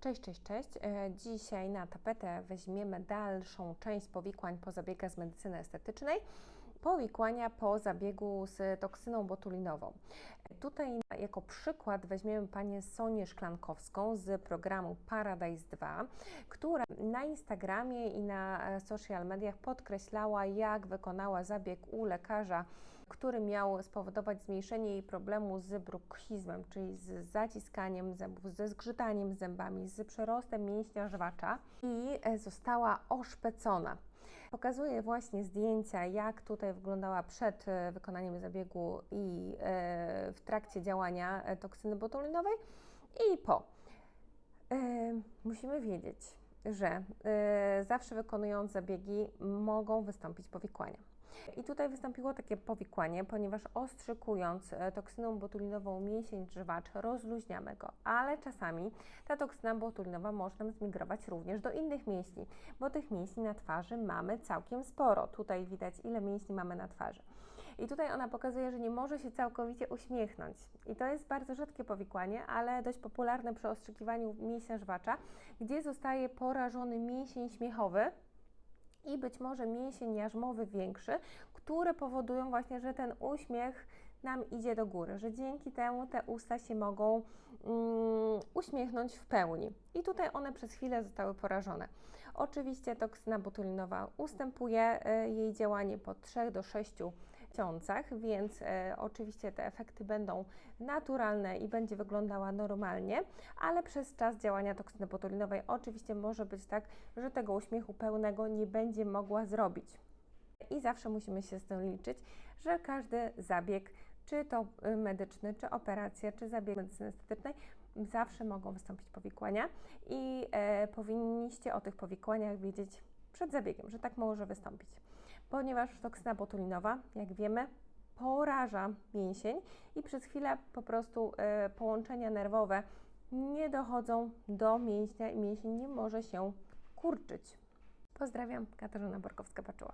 Cześć, cześć, cześć. E, Dzisiaj na tapetę weźmiemy dalszą część powikłań po zabiegach z medycyny estetycznej. Powikłania po zabiegu z toksyną botulinową. Tutaj jako przykład weźmiemy panię Sonię Szklankowską z programu Paradise 2, która na Instagramie i na e, social mediach podkreślała, jak wykonała zabieg u lekarza, który miał spowodować zmniejszenie jej problemu z bruksizmem, czyli z zaciskaniem zębów, ze zgrzytaniem zębami, z przerostem mięśnia żwacza i e, została oszpecona. Pokazuję właśnie zdjęcia, jak tutaj wyglądała przed e, wykonaniem zabiegu i e, w trakcie działania e, toksyny botulinowej i po. Musimy wiedzieć, że e, zawsze wykonując zabiegi mogą wystąpić powikłania. I tutaj wystąpiło takie powikłanie, ponieważ ostrzykując e, toksyną botulinową mięsień żwacz, rozluźniamy go, ale czasami ta toksyna botulinowa może nam zmigrować również do innych mięśni, bo tych mięśni na twarzy mamy całkiem sporo. Tutaj widać, ile mięśni mamy na twarzy. I tutaj ona pokazuje, że nie może się całkowicie uśmiechnąć. I to jest bardzo rzadkie powikłanie, ale dość popularne przy ostrzykiwaniu mięśnia żwacza, gdzie zostaje porażony mięsień śmiechowy, i być może mięsień jarzmowy większy, które powodują właśnie, że ten uśmiech nam idzie do góry, że dzięki temu te usta się mogą mm, uśmiechnąć w pełni. I tutaj one przez chwilę zostały porażone. Oczywiście toksyna botulinowa ustępuje y, jej działanie po 3 do 6 miesiącach, więc e, oczywiście te efekty będą naturalne i będzie wyglądała normalnie, ale przez czas działania toksyny botulinowej oczywiście może być tak, że tego uśmiechu pełnego nie będzie mogła zrobić. I zawsze musimy się z tym liczyć, że każdy zabieg, czy to y, medyczny, czy operacja, czy zabieg medycyny estetycznej, zawsze mogą wystąpić powikłania i e, powinniście o tych powikłaniach wiedzieć przed zabiegiem, że tak może wystąpić. Ponieważ toksyna botulinowa, jak wiemy, poraża mięsień i przez chwilę po prostu e, połączenia nerwowe nie dochodzą do mięśnia i mięsień nie może się kurczyć. Pozdrawiam, Katarzyna Borkowska-Paczyła.